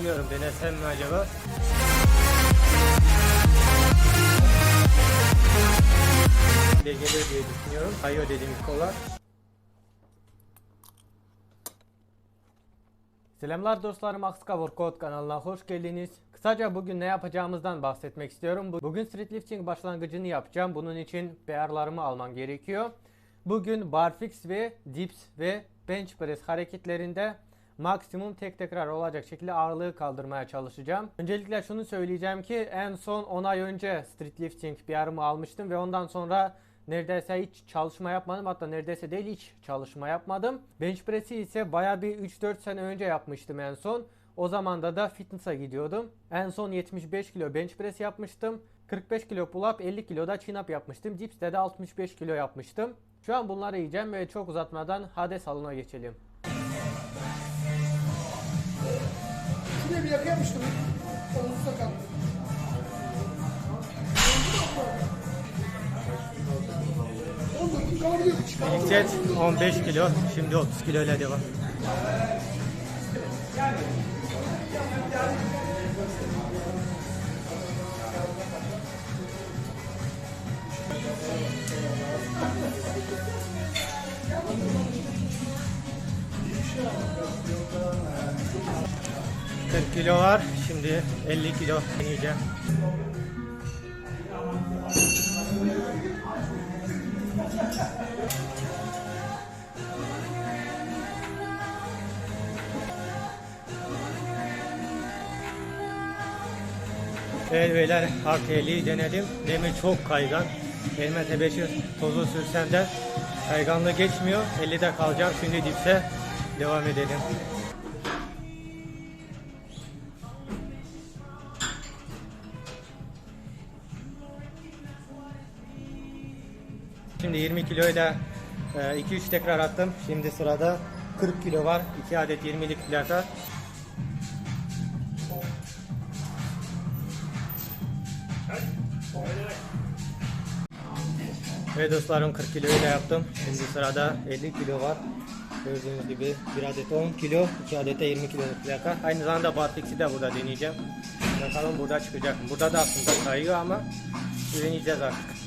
bilmiyorum. Denesem mi acaba? de gelir diye düşünüyorum. Kayo dediğimiz kollar. Selamlar dostlarım Akska Workout kanalına hoş geldiniz. Kısaca bugün ne yapacağımızdan bahsetmek istiyorum. Bu- Bugün street lifting başlangıcını yapacağım. Bunun için PR'larımı almam gerekiyor. Bugün barfix ve dips ve bench press hareketlerinde maksimum tek tekrar olacak şekilde ağırlığı kaldırmaya çalışacağım. Öncelikle şunu söyleyeceğim ki en son 10 ay önce street lifting PR'ımı almıştım ve ondan sonra neredeyse hiç çalışma yapmadım. Hatta neredeyse değil hiç çalışma yapmadım. Bench press'i ise baya bir 3-4 sene önce yapmıştım en son. O zaman da fitness'a gidiyordum. En son 75 kilo bench press yapmıştım. 45 kilo pull up, 50 kilo da chin up yapmıştım. Dips'te de 65 kilo yapmıştım. Şu an bunları yiyeceğim ve çok uzatmadan hadi salona geçelim. Bir yaka yapmıştım. Omuz sakat. Oğlum bakayım kalabiliyor mu? İlk set 15 kilo, şimdi 30 kilo ile devam. ...40 kilo var. Şimdi 50 kilo deneyeceğim. Evet beyler 50'yi denedim. Demir çok kaygan. Elime tebeşir tozu sürsem de kayganlığı geçmiyor. 50'de kalacağım. Şimdi dipse devam edelim. Şimdi 20 kiloyu da 2-3 tekrar attım. Şimdi sırada 40 kilo var. 2 adet 20'lik plaka. Ve dostlarım 40 kiloyu da yaptım. Şimdi sırada 50 kilo var. Gördüğünüz gibi bir adet 10 kilo, 2 adet de 20 kiloluk plaka. Aynı zamanda barfix'i de burada deneyeceğim. Bakalım burada çıkacak? Burada da aslında kayıyor ama deneyeceğiz artık.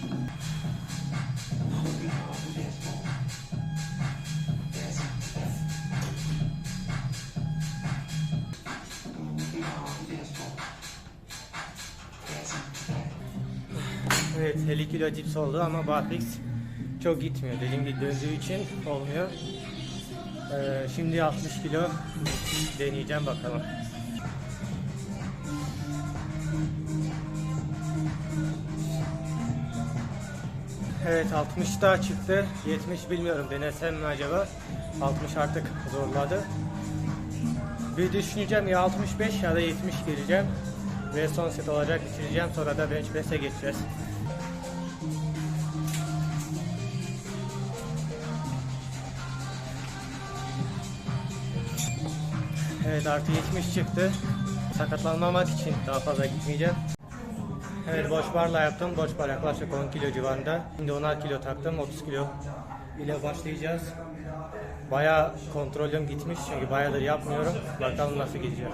Evet 50 kilo cips oldu ama barfix çok gitmiyor. Dediğim gibi döndüğü için olmuyor. Ee, şimdi 60 kilo deneyeceğim bakalım. Evet 60 da çıktı. 70 bilmiyorum denesem mi acaba? 60 artık zorladı. Bir düşüneceğim ya 65 ya da 70 gireceğim. Ve son set olacak bitireceğim. Sonra da bench press'e geçeceğiz. Evet artı 70 çıktı. Sakatlanmamak için daha fazla gitmeyeceğim. Evet boş barla yaptım. Boş bar yaklaşık 10 kilo civarında. Şimdi 10'ar kilo taktım. 30 kilo ile başlayacağız. Baya kontrolüm gitmiş çünkü bayağıdır yapmıyorum. Bakalım nasıl gidecek.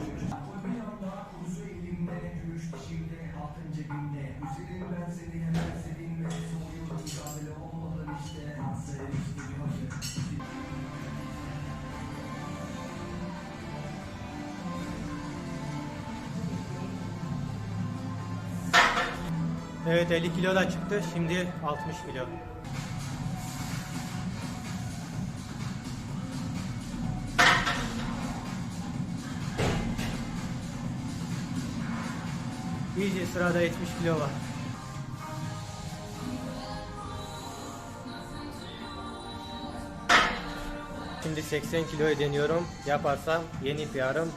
Evet 50 kilo da çıktı. Şimdi 60 kilo. İyice sırada 70 kilo var. Şimdi 80 kiloyu deniyorum. Yaparsam yeni PR'ım.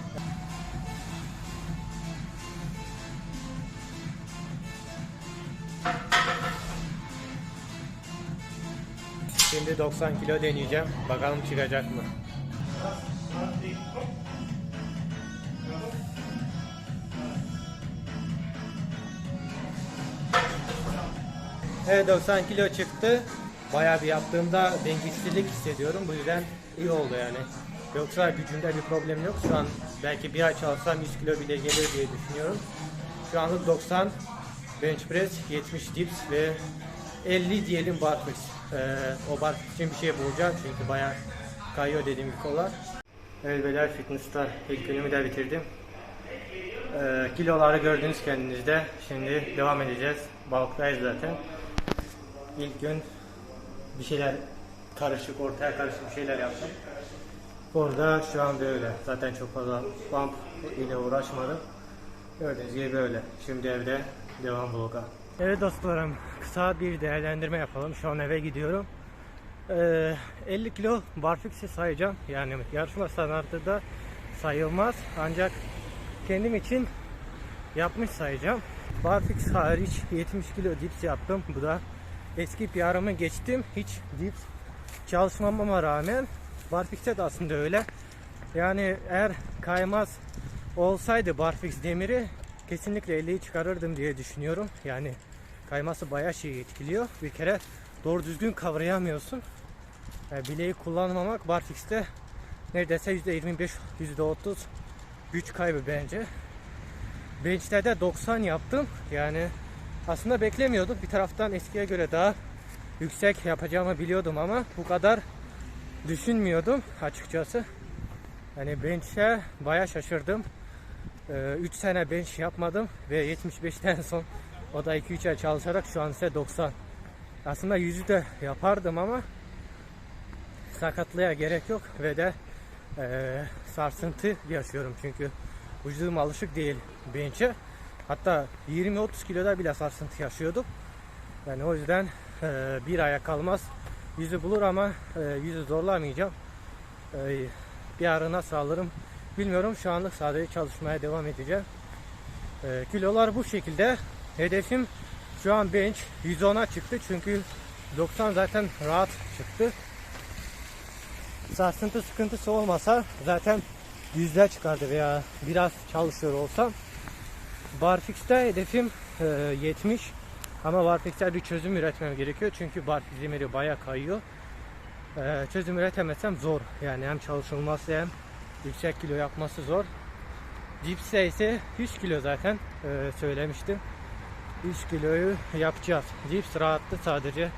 Şimdi 90 kilo deneyeceğim. Bakalım çıkacak mı? Evet 90 kilo çıktı. bayağı bir yaptığımda dengesizlik hissediyorum. Bu yüzden iyi oldu yani. Yoksa gücümde bir problem yok. Şu an belki bir ay çalışsam 100 kilo bile gelir diye düşünüyorum. Şu anlık 90 bench press, 70 dips ve 50 diyelim barfix. Ee, o barfix için bir şey bulacağım çünkü bayağı kayıyor dediğim gibi kollar. Evet beyler fitness'ta ilk günümü de bitirdim. Ee, kiloları gördünüz kendinizde. Şimdi devam edeceğiz. Balıktayız zaten. İlk gün bir şeyler karışık, ortaya karışık bir şeyler yaptım. Orada şu an böyle. Zaten çok fazla pump ile uğraşmadım. Gördüğünüz gibi böyle. Şimdi evde devam vloga. Evet dostlarım kısa bir değerlendirme yapalım. Şu an eve gidiyorum. Ee, 50 kilo barfix'i sayacağım. Yani yarışma standartında sayılmaz. Ancak kendim için yapmış sayacağım. Barfix hariç 70 kilo dips yaptım. Bu da eski PR'ımı geçtim. Hiç dips çalışmamama rağmen barfix'te de aslında öyle. Yani eğer kaymaz olsaydı barfix demiri kesinlikle 50'yi çıkarırdım diye düşünüyorum. Yani kayması bayağı şey etkiliyor. Bir kere doğru düzgün kavrayamıyorsun. Yani bileği kullanmamak barfix'te neredeyse %25, %30 güç kaybı bence. Bench'te de 90 yaptım. Yani aslında beklemiyordum. Bir taraftan eskiye göre daha yüksek yapacağımı biliyordum ama bu kadar düşünmüyordum açıkçası. Yani bench'e bayağı şaşırdım. 3 sene bench yapmadım ve 75'ten son o da 2-3 ay çalışarak şu an ise 90. Aslında yüzü de yapardım ama sakatlığa gerek yok ve de eee, sarsıntı yaşıyorum çünkü vücudum alışık değil bench'e. Hatta 20-30 kiloda bile sarsıntı yaşıyordum. Yani o yüzden eee, bir aya kalmaz yüzü bulur ama eee, yüzü zorlamayacağım. Eee, bir ara nasıl alırım bilmiyorum. Şu anlık sadece çalışmaya devam edeceğim. Eee, kilolar bu şekilde. Hedefim şu an bench 110'a çıktı çünkü 90 zaten rahat çıktı. Sarsıntı sıkıntısı olmasa zaten yüzler çıkardı veya biraz çalışıyor olsam. Barfix'te hedefim e, 70 ama Barfix'te bir çözüm üretmem gerekiyor çünkü Barfix demiri bayağı kayıyor. E, çözüm üretemezsem zor yani hem çalışılması hem yüksek kilo yapması zor. Cipse ise 100 kilo zaten e, söylemiştim. 100 kiloyu yapacağız. Cips rahattı sadece.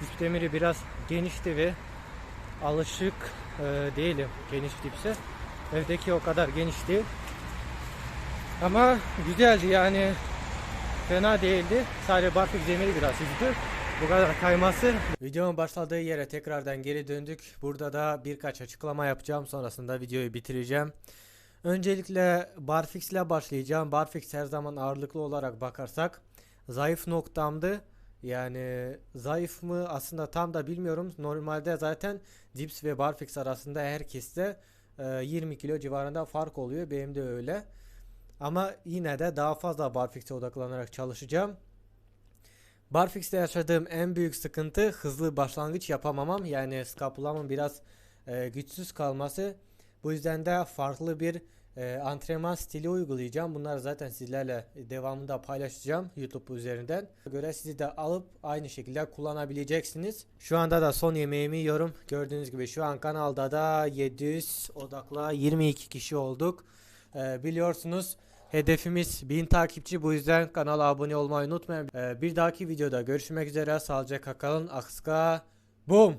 Cips demiri biraz genişti ve alışık e, değilim geniş dipse. Evdeki o kadar geniş değil. Ama güzeldi yani fena değildi. Sadece barfik zemiri biraz üzdü. Bu kadar kayması. Videonun başladığı yere tekrardan geri döndük. Burada da birkaç açıklama yapacağım. Sonrasında videoyu bitireceğim. Öncelikle barfix ile başlayacağım. Barfix her zaman ağırlıklı olarak bakarsak zayıf noktamdı. Yani zayıf mı aslında tam da bilmiyorum. Normalde zaten dips ve barfix arasında herkeste e, 20 kilo civarında fark oluyor. Benim de öyle. Ama yine de daha fazla barfix'e odaklanarak çalışacağım. Barfix'te yaşadığım en büyük sıkıntı hızlı başlangıç yapamamam. Yani skapulamın biraz e, güçsüz kalması. Bu yüzden de farklı bir e, antrenman stili uygulayacağım. Bunları zaten sizlerle devamında paylaşacağım YouTube üzerinden. Göre sizi de alıp aynı şekilde kullanabileceksiniz. Şu anda da son yemeğimi yiyorum. Gördüğünüz gibi şu an kanalda da 700 odakla 22 kişi olduk. E, biliyorsunuz hedefimiz 1000 takipçi. Bu yüzden kanala abone olmayı unutmayın. E, bir dahaki videoda görüşmek üzere. Sağlıcakla kalın. Akska. Boom.